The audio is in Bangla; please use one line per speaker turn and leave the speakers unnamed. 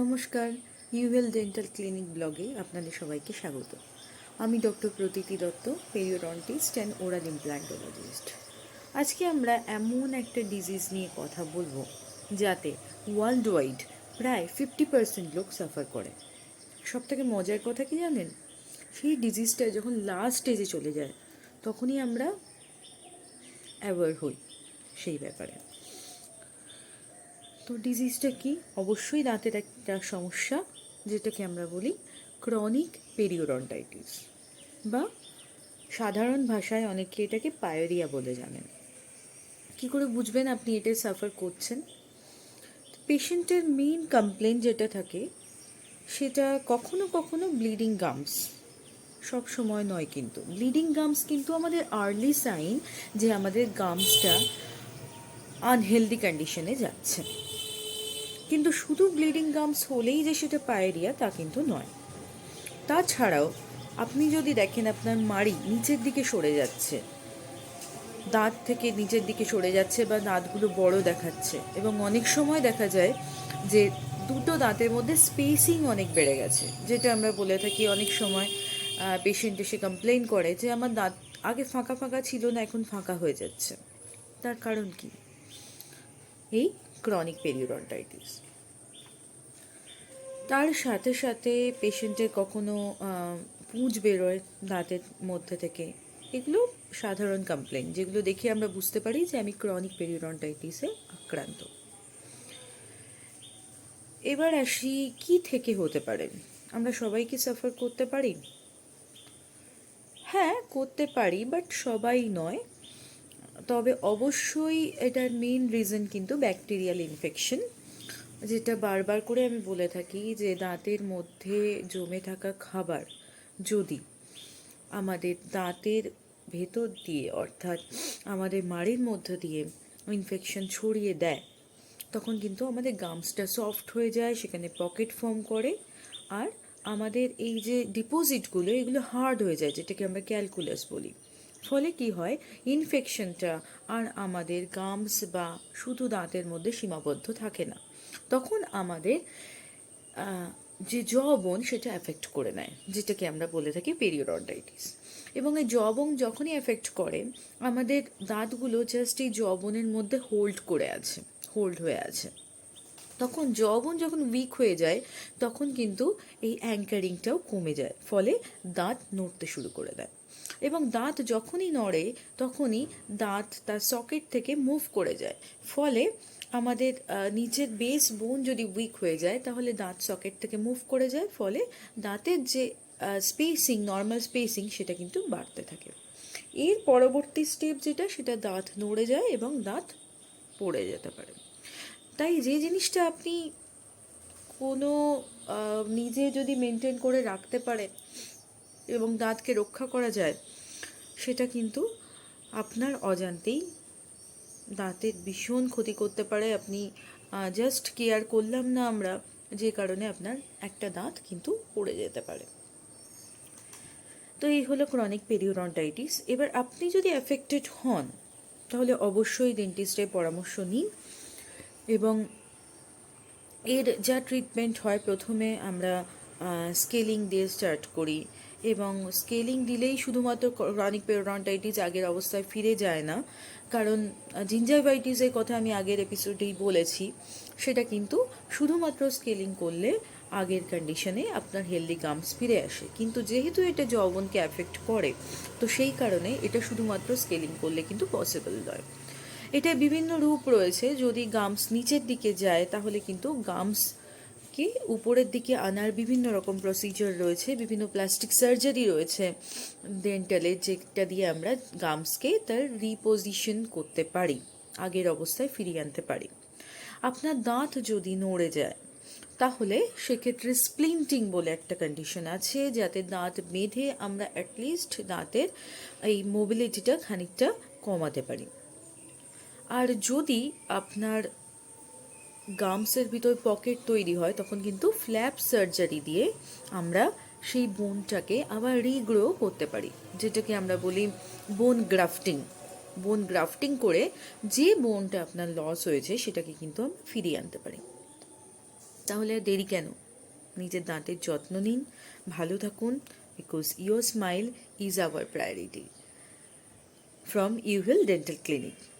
নমস্কার ইউএল ডেন্টাল ক্লিনিক ব্লগে আপনাদের সবাইকে স্বাগত। আমি doctor Pratiti Dutta periodontist and oral implantologist আজকে আমরা এমন একটা ডিজিজ নিয়ে কথা বলব, যাতে ওয়ার্ল্ড ওয়াইড প্রায় ফিফটি পার্সেন্ট লোক সাফার করে। সব থেকে মজার কথা কি জানেন? সেই ডিজিজটা যখন লাস্ট স্টেজে চলে যায়, তখনই আমরা অ্যাওয়ার হই সেই ব্যাপারে। তো ডিজিজটা কি? অবশ্যই দাঁতের একটা সমস্যা, যেটাকে আমরা বলি ক্রনিক পেরিওডন্টাইটিস বা সাধারণ ভাষায় অনেকে এটাকে পায়োরিয়া বলে জানেন। কি করে বুঝবেন আপনি এটা সাফার করছেন? পেশেন্টের মেইন কমপ্লেন যেটা থাকে, সেটা কখনো কখনো ব্লিডিং গামস সব সময় নয় কিন্তু। ব্লিডিং গামস কিন্তু আমাদের আর্লি সাইন যে আমাদের গামসটা আনহেলদি কন্ডিশনে যাচ্ছে। কিন্তু শুধু ব্লিডিং গামস হলেই যে সেটা পায়েরিয়া, তা কিন্তু নয়। তাছাড়াও, আপনি যদি দেখেন আপনার মাড়ি নিচের দিকে সরে যাচ্ছে, দাঁত থেকে নিচের দিকে সরে যাচ্ছে বা দাঁতগুলো বড় দেখাচ্ছে, এবং অনেক সময় দেখা যায় যে দুটো দাঁতের মধ্যে স্পেসিং অনেক বেড়ে গেছে, যেটা আমরা বলে থাকি অনেক সময় পেশেন্ট এসে কমপ্লেন করে যে আমার দাঁত আগে ফাঁকা ফাঁকা ছিল না, এখন ফাঁকা হয়ে যাচ্ছে। তার কারণ কি? এই ক্রনিক পেরিওডন্টাইটিস তার সাথে সাথে পেশেন্টের কখনো পুঁজ বেরোয় দাঁতের মধ্যে থেকে। এগুলো সাধারণ কমপ্লেন যেগুলো দেখে আমরা বুঝতে পারি যে আমি ক্রনিক পেরিওডন্টাইটিসে আক্রান্ত। এবার আসি, কি থেকে হতে পারে? আমরা সবাই কি সাফার করতে পারি? হ্যাঁ করতে পারি বাট সবাই নয়। তবে অবশ্যই এটার মেইন রিজন কিন্তু ব্যাকটেরিয়াল ইনফেকশন যেটা বারবার করে আমি বলে থাকি যে দাঁতের মধ্যে জমে থাকা খাবার যদি আমাদের দাঁতের ভেতর দিয়ে অর্থাৎ আমাদের মাড়ির মধ্য দিয়ে ইনফেকশন ছড়িয়ে দেয়, তখন কিন্তু আমাদের গামসটা সফট হয়ে যায়, সেখানে পকেট ফর্ম করে। আর আমাদের এই যে ডিপোজিটগুলো এগুলো হার্ড হয়ে যায়, যেটাকে আমরা ক্যালকুলাস বলি। ফলে কি হয়? ইনফেকশনটা আর আমাদের গামস বা শুধু দাঁতের মধ্যে সীমাবদ্ধ থাকে না। তখন আমাদের যে জবন সেটা এফেক্ট করে নেয়, যেটাকে আমরা বলে থাকি পেরিওডন্টাইটিস এবং এই জবন যখনই এফেক্ট করে, আমাদের দাঁতগুলো জাস্ট এই জবনের মধ্যে হোল্ড করে আছে হোল্ড হয়ে আছে। তখন যৌবন যখন উইক হয়ে যায়, তখন কিন্তু এই অ্যাঙ্কারিংটাও কমে যায়, ফলে দাঁত নড়তে শুরু করে দেয়। এবং দাঁত যখনই নড়ে, তখনই দাঁত তার সকেট থেকে মুভ করে যায়। ফলে আমাদের নিচের বেস বোন যদি উইক হয়ে যায়, তাহলে দাঁত সকেট থেকে মুভ করে যায়। ফলে দাঁতের যে স্পেসিং নর্মাল স্পেসিং সেটা কিন্তু বাড়তে থাকে। এর পরবর্তী স্টেপ যেটা, সেটা দাঁত নড়ে যায় এবং দাঁত পড়ে যেতে পারে। তাই যে জিনিসটা আপনি কোনো নিজে যদি মেনটেন করে রাখতে পারেন এবং দাঁতকে রক্ষা করা যায়, সেটা কিন্তু আপনার অজান্তেই দাঁতের ভীষণ ক্ষতি করতে পারে। আপনি জাস্ট কেয়ার করলাম না আমরা, যে কারণে আপনার একটা দাঁত কিন্তু পড়ে যেতে পারে। তো এই হলো ক্রনিক পেরিওডন্টাইটিস এবার আপনি যদি অ্যাফেক্টেড হন, তাহলে অবশ্যই ডেন্টিস্টের পরামর্শ নিন এবং এর যা ট্রিটমেন্ট হয়, প্রথমে আমরা স্কেলিং দিয়ে স্টার্ট করি। এবং স্কেলিং দিলেই শুধুমাত্র ক্রনিক পেরোডন্টাইটিস আগের অবস্থায় ফিরে যায় না। কারণ জিঞ্জাইভাইটিসের কথা আমি আগের এপিসোডেই বলেছি। সেটা কিন্তু শুধুমাত্র স্কেলিং করলে আগের কন্ডিশনে আপনার হেলদি গামস ফিরে আসে। কিন্তু যেহেতু এটা যৌবনকে অ্যাফেক্ট করে, তো সেই কারণে এটা শুধুমাত্র স্কেলিং করলে কিন্তু পসিবল নয়। এটা বিভিন্ন রূপ রয়েছে। যদি গামস নিচের দিকে যায়, তাহলে কিন্তু গামসকে উপরের দিকে আনার বিভিন্ন রকম প্রসিজার রয়েছে, বিভিন্ন প্লাস্টিক সার্জারি রয়েছে ডেন্টালের যেটা দিয়ে আমরা গামসকে তার রিপোজিশন করতে পারি, আগের অবস্থায় ফিরিয়ে আনতে পারি। আপনার দাঁত যদি নড়ে যায়, তাহলে সেক্ষেত্রে স্প্লিন্টিং বলে একটা কন্ডিশন আছে, যাতে দাঁত বেঁধে আমরা অ্যাটলিস্ট দাঁতের এই মোবিলিটিটা খানিকটা কমাতে পারি। আর যদি আপনার গামসের ভিতর পকেট তৈরি হয়, তখন কিন্তু ফ্ল্যাপ সার্জারি দিয়ে আমরা সেই বোনটাকে আবার রিগ্রো করতে পারি। যেটাকে আমরা বলি বোন গ্রাফটিং বোন গ্রাফটিং করে যে বোনটা আপনার লস হয়েছে, সেটাকে কিন্তু আমরা ফিরিয়ে আনতে পারি। তাহলে আর দেরি কেন? নিজের দাঁতের যত্ন নিন, ভালো থাকুন because your smile is our priority from Uheal dental clinic